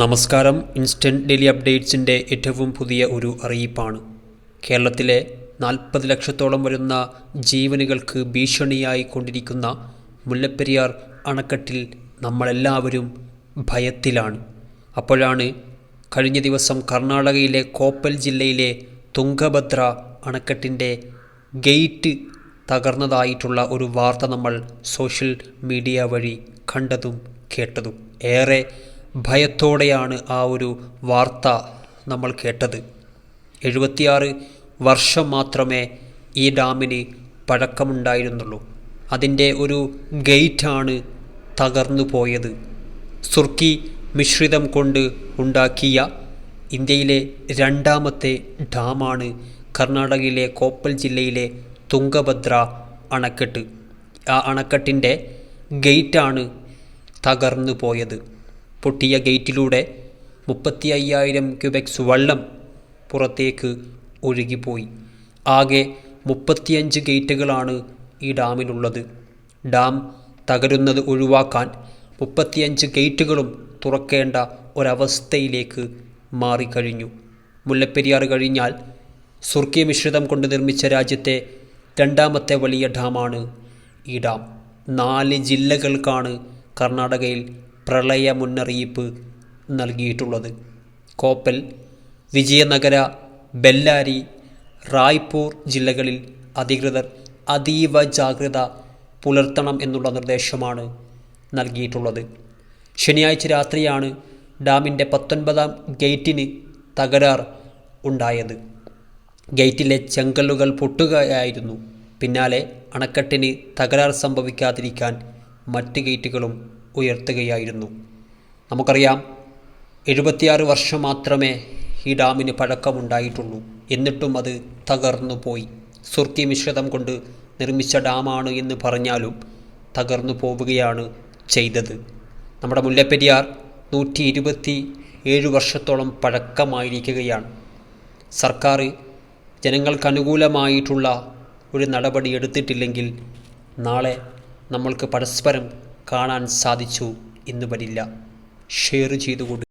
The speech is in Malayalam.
നമസ്കാരം. ഇൻസ്റ്റന്റ് ഡെയിലി അപ്ഡേറ്റ്സിന്റെ ഏറ്റവും പുതിയ ഒരു അറിയിപ്പാണ്. കേരളത്തിലെ നാൽപ്പത് ലക്ഷത്തോളം വരുന്ന ജീവനുകൾക്ക് ഭീഷണിയായി കൊണ്ടിരിക്കുന്ന മുല്ലപ്പെരിയാർ അണക്കെട്ടിൽ നമ്മളെല്ലാവരും ഭയത്തിലാണ്. അപ്പോഴാണ് കഴിഞ്ഞ ദിവസം കർണാടകയിലെ കോപ്പൽ ജില്ലയിലെ തുംഗഭദ്ര അണക്കെട്ടിന്റെ ഗേറ്റ് തകർന്നതായിട്ടുള്ള ഒരു വാർത്ത നമ്മൾ സോഷ്യൽ മീഡിയ വഴി കണ്ടതും കേട്ടതും. ഏറെ ഭയത്തോടെയാണ് ആ ഒരു വാർത്ത നമ്മൾ കേട്ടത്. എഴുപത്തിയാറ് വർഷം മാത്രമേ ഈ ഡാമിന് പഴക്കമുണ്ടായിരുന്നുള്ളൂ. അതിന്റെ ഒരു ഗേറ്റാണ് തകർന്നു പോയത്. സുർക്കി മിശ്രിതം കൊണ്ട് ഉണ്ടാക്കിയ ഇന്ത്യയിലെ രണ്ടാമത്തെ ഡാമാണ് കർണാടകയിലെ കോപ്പൽ ജില്ലയിലെ തുങ്കഭദ്ര അണക്കെട്ട്. ആ അണക്കെട്ടിന്റെ ഗേറ്റാണ് തകർന്നു പോയത്. പൊട്ടിയ ഗേറ്റിലൂടെ മുപ്പത്തി അയ്യായിരം ക്യുബെക്സ് വെള്ളം പുറത്തേക്ക് ഒഴുകിപ്പോയി. ആകെ മുപ്പത്തിയഞ്ച് ഗേറ്റുകളാണ് ഈ ഡാമിനുള്ളത് ഡാം തകരുന്നത് ഒഴിവാക്കാൻ മുപ്പത്തിയഞ്ച് ഗേറ്റുകളും തുറക്കേണ്ട ഒരവസ്ഥയിലേക്ക് മാറിക്കഴിഞ്ഞു. മുല്ലപ്പെരിയാർ കഴിഞ്ഞാൽ സുർക്കി മിശ്രിതം കൊണ്ട് നിർമ്മിച്ച രാജ്യത്തെ രണ്ടാമത്തെ വലിയ ഡാമാണ് ഈ ഡാം. നാല് ജില്ലകൾക്കാണ് കർണാടകയിൽ പ്രളയ മുന്നറിയിപ്പ് നൽകിയിട്ടുള്ളത്. കോപ്പൽ വിജയനഗര ബെല്ലാരി റായ്പൂർ ജില്ലകളിൽ അധികൃതർ അതീവ ജാഗ്രത പുലർത്തണം എന്നുള്ള നിർദ്ദേശമാണ് നൽകിയിട്ടുള്ളത്. ശനിയാഴ്ച രാത്രിയാണ് ഡാമിന്റെ പത്തൊൻപതാം ഗേറ്റിന് തകരാർ ഉണ്ടായത്. ഗേറ്റിലെ ചെങ്കല്ലുകൾ പൊട്ടുകയായിരുന്നു. പിന്നാലെ അണക്കെട്ടിന് തകരാർ സംഭവിക്കാതിരിക്കാൻ മറ്റ് ഗേറ്റുകളും ഉയർത്തുകയായിരുന്നു. നമുക്കറിയാം എഴുപത്തിയാറ് വർഷം മാത്രമേ ഈ ഡാമിന് പഴക്കമുണ്ടായിട്ടുള്ളൂ. എന്നിട്ടും അത് തകർന്നു പോയി സുർക്കി മിശ്രിതം കൊണ്ട് നിർമ്മിച്ച ഡാമാണ് എന്ന് പറഞ്ഞാലും തകർന്നു പോവുകയാണ് ചെയ്തത്. നമ്മുടെ മുല്ലപ്പെരിയാർ നൂറ്റി ഇരുപത്തി ഏഴ് വർഷത്തോളം പഴക്കമായിരിക്കുകയാണ്. സർക്കാർ ജനങ്ങൾക്ക് അനുകൂലമായിട്ടുള്ള ഒരു നടപടി എടുത്തിട്ടില്ലെങ്കിൽ നാളെ നമ്മൾക്ക് പരസ്പരം കാണാൻ സാധിച്ചു എന്ന് വരില്ല. ഷെയർ ചെയ്തുകൊണ്ട്